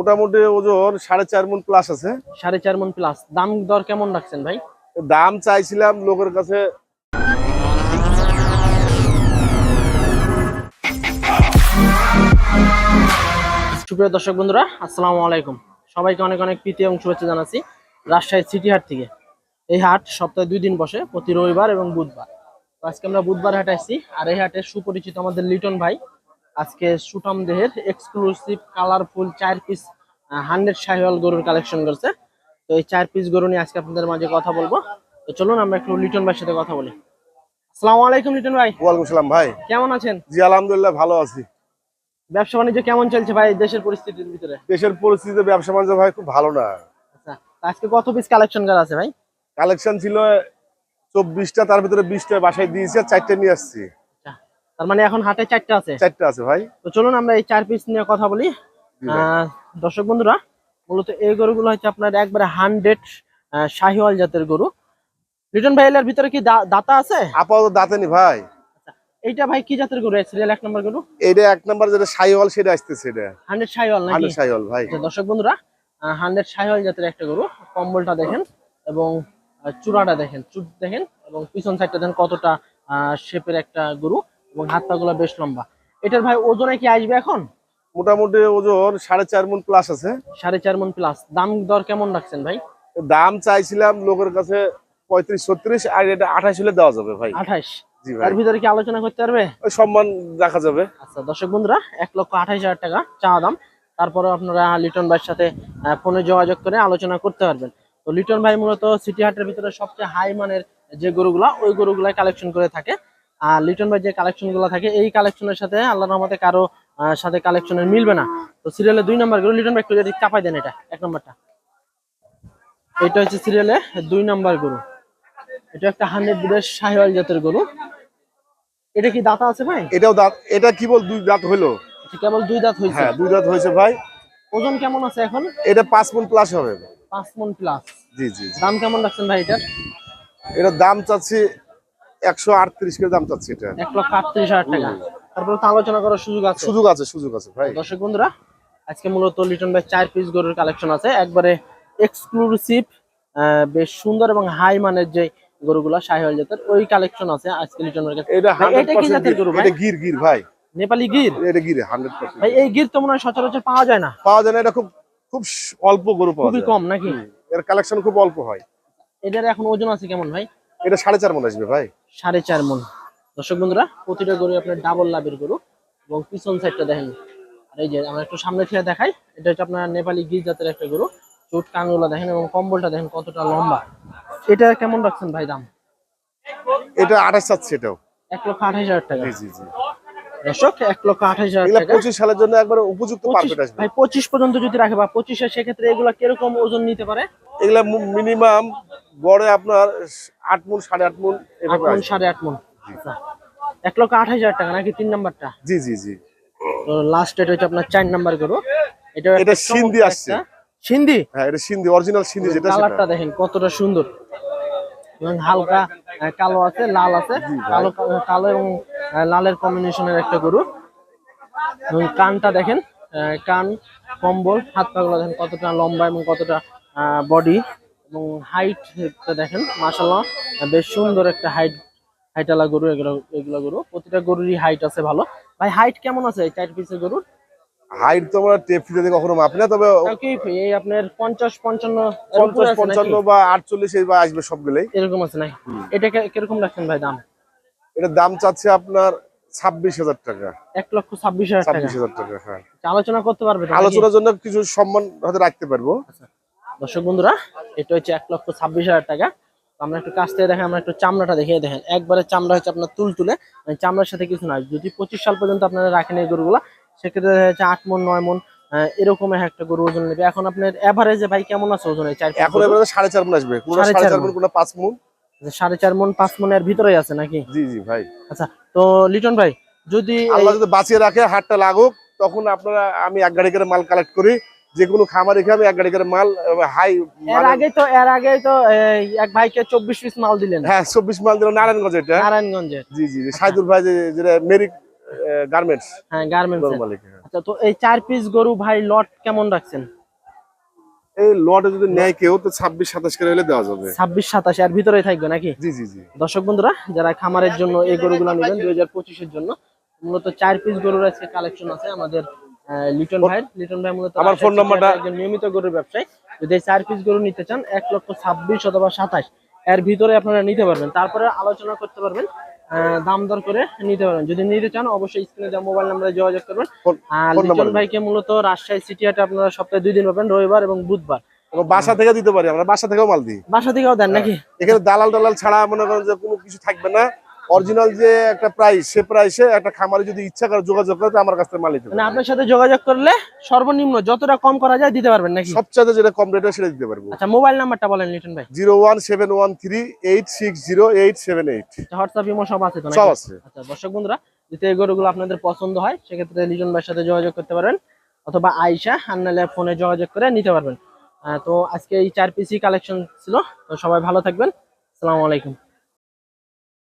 মোটামুটি ওজন সাড়ে চার মন প্লাস আছে। সাড়ে চার মন প্লাস দাম দর কেমন রাখছেন ভাই? দাম চাইছিলাম লোকের কাছে সুপ্রিয় দর্শক বন্ধুরা আসসালামু আলাইকুম। সবাইকে অনেক অনেক প্রীতি এবং শুভেচ্ছা জানাচ্ছি রাজশাহী সিটি হাট থেকে। এই হাট সপ্তাহে দুই দিন বসে প্রতি রবিবার এবং বুধবার। আজকে আমরা বুধবার হাটে আসছি আর এই হাটে সুপরিচিত আমাদের লিটন ভাই আজকে সুটাম দেহের এক্সক্লুসিভ কালারফুল চার পিস হান্ড্রেড শাহিওয়াল গরুর কালেকশন করছে। তো এই চার পিস গরু নিয়ে আজকে আপনাদের মাঝে কথা বলব। তো চলুন আমরা একটু লিটন ভাইয়ের সাথে কথা বলি। আসসালামু আলাইকুম লিটন ভাই। ওয়ালাইকুম সালাম ভাই। কেমন আছেন? জি আলহামদুলিল্লাহ ভালো আছি। ব্যবসা বাণিজ্য কেমন চলছে ভাই দেশের পরিস্থিতির ভিতরে? দেশের পরিস্থিতিতে ব্যবসা বাণিজ্য ভাই খুব ভালো না। আচ্ছা আজকে কত পিস কালেকশন করা আছে ভাই? কালেকশন ছিল চব্বিশটা তার ভিতরে বিশটা বাসায় দিয়েছি আর চারটে নিয়ে আসছি। তার মানে এখন হাটে চারটা আছে। চারটা আছে ভাই। তো চলুন আমরা এই চার পিস নিয়ে কথা বলি। দর্শক বন্ধুরা মূলত এই গরুগুলো হচ্ছে আপনার একবারে হান্ড্রেড শাহিওয়াল জাতের গরু। লিটন ভাই এর ভিতরে কি দাতা আছে? আপাতত দাঁতেনি ভাই। এইটা ভাই কি জাতের গরু? সিরিয়াল এক নম্বর গরু? এটা এক নাম্বার যেটা সাইওয়াল সেটা আসতেছে এটা। হান্ড্রেড শাহিওয়াল নাকি? আলু সাইওয়াল ভাই। আচ্ছা, দর্শক বন্ধুরা হান্ড্রেড শাহিওয়াল জাতের একটা গরু। কম্বলটা দেখেন এবং চূড়াটা দেখেন চুট দেখেন এবং পিছন সাইডটা দেখেন কতটা শেপের একটা গরু। এবং হাত পাগুলো বেশ লম্বা। এটার ভাই ওজনে কি আসবে এখন? মোটামুটি ওজন সাড়ে চার মন প্লাস আছে। সাড়ে চার মন প্লাস দাম দর কেমন রাখছেন ভাই? দাম চাইছিলাম লোকের কাছে পঁয়ত্রিশ ছত্রিশ আর এটা আঠাশ হলে দেওয়া যাবে ভাই। আঠাশ? তার ভিতরে কি আলোচনা করতে পারবে? সম্মান রাখা যাবে। আচ্ছা দর্শক বন্ধুরা এক লক্ষ আঠাশ হাজার টাকা চাওয়া দাম। তারপরে আপনারা লিটন ভাইয়ের সাথে ফোনে যোগাযোগ করে আলোচনা করতে পারবেন। তো লিটন ভাই মূলত সিটি হাটের ভিতরে সবচেয়ে হাই মানের যে গরুগুলা ওই গরুগুলা কালেকশন করে থাকে। আর লিটন ভাই যে কালেকশনগুলো থাকে এই কালেকশনের সাথে আল্লাহ রহমতে কারও সাথে কালেকশনের মিলবে না। তো সিরিয়ালে দুই নম্বর গরু লিটন ভাই একটু যদি চাপাই দেন এটা এক নম্বরটা এটা হচ্ছে সিরিয়ালে দুই নম্বর গরু। এটা একটা হান্ড্রেড বিদেশ শাহিওয়াল জাতের গরু। এটা কি দাতা আছে ভাই? এটাও দাঁত এটা কি বল দুই দাঁত আচ্ছা, কেবল দুই দাঁত হয়েছে হ্যাঁ দুই দাঁত হয়েছে ভাই। ওজন কেমন আছে এখন? এটা পাঁচ মন প্লাস হবে। পাঁচ মন প্লাস জি জি জি। দাম কেমন রাখছেন ভাই এটার? এটার দাম চাচ্ছি একশো আটত্রিশ করে দাম চাচ্ছি এটা। এক লক্ষ আটত্রিশ হাজার টাকা। তারপরে তো আলোচনা করার সুযোগ আছে? সুযোগ আছে সুযোগ আছে ভাই। দর্শক বন্ধুরা আজকে মূলত লিটন ভাই চার পিস গরুর কালেকশন আছে। একবারে এক্সক্লুসিভ বেশ সুন্দর এবং হাই মানের যে গরুগুলা শাহিওয়াল জাতের ওই কালেকশন আছে আজকে লিটন ভাইয়ের এটা এটা কি জাতের গরু ভাই এটা গির গির ভাই। নেপালি গির? এটা গিরে হান্ড্রেড ভাই এই গির। তো মনে হয় সচরাচর পাওয়া যায় না। পাওয়া যায় না এটা খুব খুব অল্প গরু পাওয়া খুবই কম নাকি? এর কালেকশন খুব অল্প হয়। এটার এখন ওজন আছে কেমন ভাই? এটা সাড়ে চার মন আসবে ভাই। সাড়ে চার মন। দর্শক বন্ধুরা প্রতিটা গরু আপনার ডাবল লাভের গরু এবং পিছন সাইডটা দেখেন। আর এই যে আমরা একটু সামনে থেকে দেখাই এটা হচ্ছে আপনার নেপালি গির জাতের একটা গরু। চোট কাঙ্গুলা দেখেন এবং কম্বলটা দেখেন কতটা লম্বা। এটা কেমন রাখছেন ভাই দাম? এটা আঠাশ চাচ্ছে এটাও। এক লক্ষ আঠাশ হাজার টাকা। জি জি জি। দর্শক এক লক্ষ আঠাশ হাজার পঁচিশ সালের জন্য একবার উপযুক্ত পঁচিশ পারফেক্ট আসবে। ভাই পঁচিশ পর্যন্ত যদি রাখে বা পঁচিশে সেক্ষেত্রে এগুলা কীরকম ওজন নিতে পারে? এগুলা মিনিমাম গড়ে আপনার আট মন সাড়ে আট মন আট মন সাড়ে আট মন আচ্ছা। এক লক্ষ আঠাশ হাজার টাকা নাকি তিন নাম্বারটা? জি জি জি। তো লাস্ট এটা হচ্ছে আপনার চার নাম্বার গরু। এটা এটা সিন্ধি আসছে। সিন্ধি? হ্যাঁ এটা সিন্ধি অরিজিনাল সিন্ধি যেটা কালারটা দেখেন কতটা সুন্দর। এবং হালকা কালো আছে লাল আছে। কালো কালো এবং লালের কম্বিনেশনের একটা গরু। এবং কানটা দেখেন কান কম্বল হাত পাগুলো দেখেন কতটা লম্বা এবং কতটা বডি এবং হাইট দেখেন মাসাল্লাহ বেশ সুন্দর একটা হাইট হাইটালা গরু এগুলো এগুলো গরু। প্রতিটা গরুরই হাইট আছে ভালো। ভাই হাইট কেমন আছে এই চার পিসের গরুর? হাইট তো আমরা টেপ ফিতে কখনো মাপি না তবে এই আপনার পঞ্চাশ পঞ্চান্ন এর উপরে পঞ্চাশ আছে নাকি? পঞ্চান্ন বা আটচল্লিশ এই বা আসবে সবগুলোই। এরকম আছে নাই এটা কীরকম রাখছেন ভাই দাম? এটার দাম চাচ্ছে আপনার ছাব্বিশ হাজার টাকা। এক লক্ষ ছাব্বিশ হাজার ছাব্বিশ হাজার টাকা হ্যাঁ। আলোচনা করতে পারবে আলোচনার জন্য কিছু সম্মান হয়তো রাখতে পারব। দর্শক বন্ধুরা এটা হচ্ছে এক লক্ষ ছাব্বিশ হাজার টাকা। আমরা একটু কাছ থেকে দেখেন আমরা একটু চামড়াটা দেখিয়ে দেখেন। একবারে চামড়া হচ্ছে আপনার তুল তুলে মানে চামড়ার সাথে কিছু নয় যদি পঁচিশ সাল পর্যন্ত আপনারা রাখেন এই গরুগুলা সেক্ষেত্রে দেখা যাচ্ছে আট মন নয় মন এরকম একটা গরু ওজন নেবে। এখন আপনার এভারেজে ভাই কেমন আছে ওজন এখন সাড়ে চার মন আসবে। সাড়ে চার চার মন কোনো পাঁচ মন। সাড়ে চার মন পাঁচ মনের ভিতরেই আছে নাকি? জি জি ভাই। আচ্ছা তো লিটন ভাই যদি আল্লাহ যদি বাঁচিয়ে রাখে হাটটা লাগুক তখন আপনারা আমি এক গাড়ি করে মাল কালেক্ট করি। যে কোনো খামার রেখে আমি এক গাড়ি করে মাল হাই এর আগে তো এর আগে তো এক ভাইকে চব্বিশ পিস মাল দিলেন। হ্যাঁ চব্বিশ মাল দিলাম নারায়ণগঞ্জ এটা। নারায়ণগঞ্জের জি জি সাইদুল ভাই যেটা মেরিক গার্মেন্টস হ্যাঁ গার্মেন্টস হ্যাঁ। আচ্ছা তো এই চার পিস গরু ভাই লট কেমন রাখছেন? এই লটে যদি নেয় কেউ তো ছাব্বিশ সাতাশ করে হলে দেওয়া যাবে। ছাব্বিশ সাতাশ এর ভিতরেই থাকবে নাকি? জি জি জি। দর্শক বন্ধুরা যারা খামারের জন্য এই গরুগুলো নেবেন দুই হাজার পঁচিশের জন্য মূলত চার পিস গরুর আজকে কালেকশন আছে আমাদের লিটন ভাই লিটন ভাই মূলত আমার ফোন নাম্বারটা- একজন নিয়মিত গরুর ব্যবসায়ী। যদি চার পিস গরু নিতে চান এক লক্ষ ছাব্বিশ অথবা সাতাশ এর ভিতরে আপনারা নিতে পারবেন। তারপরে আলোচনা করতে পারবেন দাম দর করে নিতে পারবেন। যদি নিতে চান অবশ্যই স্ক্রিনে দেওয়া মোবাইল নাম্বারে যোগাযোগ করবেন। আর লিটন ভাইকে মূলত রাজশাহী সিটি হাটে আপনারা সপ্তাহে দুই দিন পাবেন রবিবার এবং বুধবার। বাসা থেকে দিতে পারি আমরা বাসা থেকেও মাল দিই। বাসা থেকেও দেন নাকি? এখানে দালাল টালাল ছাড়া মনে করেন যে কোনো কিছু থাকবে না। অরিজিনাল যে একটা প্রাইস সে প্রাইসে একটা খামারে যদি ইচ্ছা করে যোগাযোগ করে আমার কাছ মাল নিতে মানে আপনার সাথে যোগাযোগ করলে সর্বনিম্ন যতটা কম করা যায় দিতে পারবেন নাকি? সবচেয়ে যেটা কম রেটে সেটা দিতে পারব। আচ্ছা মোবাইল নাম্বারটা বলেন লিটন ভাই। Zero one seven one three eight six zero eight seven eight WhatsApp imo সব আছে তো সব আছে। আচ্ছা দর্শক বন্ধুরা যদি এই গরুগুলো আপনাদের পছন্দ হয় সেক্ষেত্রে লিটন ভাইয়ের সাথে যোগাযোগ করতে পারবেন অথবা আর নাহলে ফোনে যোগাযোগ করে নিতে পারবেন। তো আজকে এই চার পিসি কালেকশন ছিল তো সবাই ভালো থাকবেন। আসসালামু আলাইকুম।